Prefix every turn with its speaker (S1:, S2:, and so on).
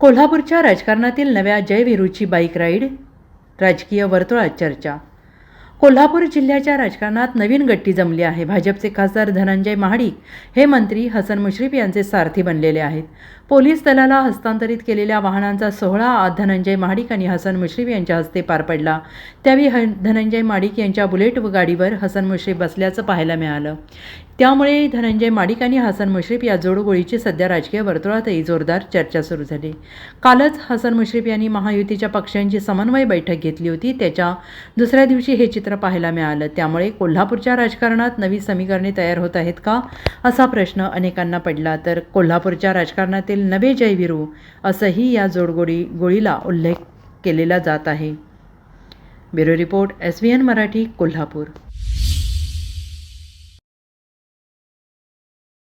S1: कोल्हापूरच्या राजकारणातील नव्या जयविरूची बाईक राईड राजकीय वर्तुळात चर्चा. कोल्हापूर जिल्ह्याच्या राजकारणात नवीन गट्टी जमली आहे. भाजपचे खासदार धनंजय महाडिक हे मंत्री हसन मुश्रीफ यांचे सारथी बनलेले आहेत. पोलीस दलाला हस्तांतरित केलेल्या वाहनांचा सोहळा आज धनंजय महाडिक आणि हसन मुश्रीफ यांच्या हस्ते पार पडला. त्यावेळी ह धनंजय महाडिक यांच्या बुलेट गाडीवर हसन मुश्रीफ बसल्याचं पाहायला मिळालं. त्यामुळे धनंजय माडिक आणि हसन मुश्रीफ या जोडगोळीची सध्या राजकीय वर्तुळातही जोरदार चर्चा सुरू झाली. कालच हसन मुश्रीफ यांनी महायुतीच्या पक्षांची समन्वय बैठक घेतली होती. त्याच्या दुसऱ्या दिवशी हे चित्र पाहायला मिळालं. त्यामुळे कोल्हापूरच्या राजकारणात नवी समीकरणे तयार होत आहेत का असा प्रश्न अनेकांना पडला. तर कोल्हापूरच्या राजकारणातील नवे जयवीरू असंही या जोडगोडी गोळीला उल्लेख केलेला जात आहे. Bureau report S V N Marathi Kolhapur.